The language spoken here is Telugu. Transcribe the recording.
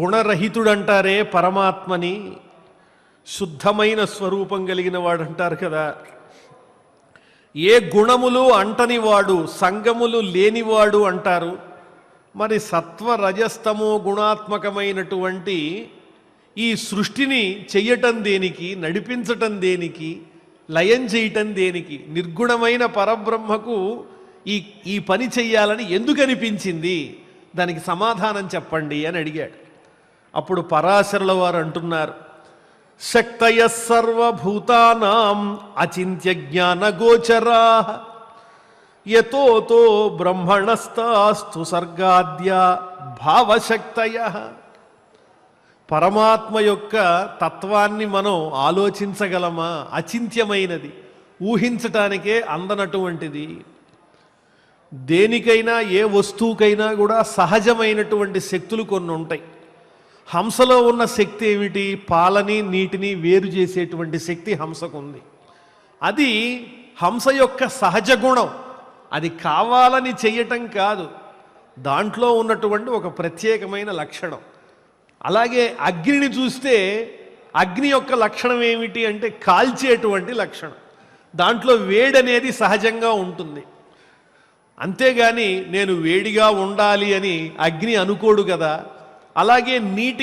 గుణరహితుడంటారే పరమాత్మని. శుద్ధమైన స్వరూపం కలిగిన వాడు అంటారు కదా. ఏ గుణములు అంటని వాడు సంగములు లేనివాడు అంటారు. మరి సత్వ రజస్తమో గుణాత్మకమైనటువంటి ఈ సృష్టిని చెయ్యటం దేనికి నడిపించటం దేనికి లయం చేయటం దేనికి నిర్గుణమైన పరబ్రహ్మకు ఈ ఈ పని చెయ్యాలని ఎందుకు అనిపించింది దానికి సమాధానం చెప్పండి అని అడిగాడు. అప్పుడు పరాశరుల వారు అంటున్నారు శక్తయ సర్వభూతానాం అచింత్య జ్ఞాన గోచరా యతోతో బ్రహ్మణస్తాస్తు సర్గాద్య భావశక్తయ. పరమాత్మ యొక్క తత్వాన్ని మనం ఆలోచించగలమా? అచింత్యమైనది ఊహించటానికే అందనటువంటిది. దేనికైనా ఏ వస్తువుకైనా కూడా సహజమైనటువంటి శక్తులు కొన్ని ఉంటాయి హంసలో ఉన్న శక్తి ఏమిటి? పాలని నీటిని వేరు చేసేటువంటి శక్తి హంసకు ఉంది. అది హంస యొక్క సహజ గుణం. అది కావాలని చెయ్యటం కాదు. దాంట్లో ఉన్నటువంటి ఒక ప్రత్యేకమైన లక్షణం. అలాగే అగ్నిని చూస్తే అగ్ని యొక్క లక్షణం ఏమిటి అంటే కాల్చేటువంటి లక్షణం. దాంట్లో వేడనేది సహజంగా ఉంటుంది. అంతేగాని నేను వేడిగా ఉండాలి అని అగ్ని అనుకోడు కదా. అలాగే నీటి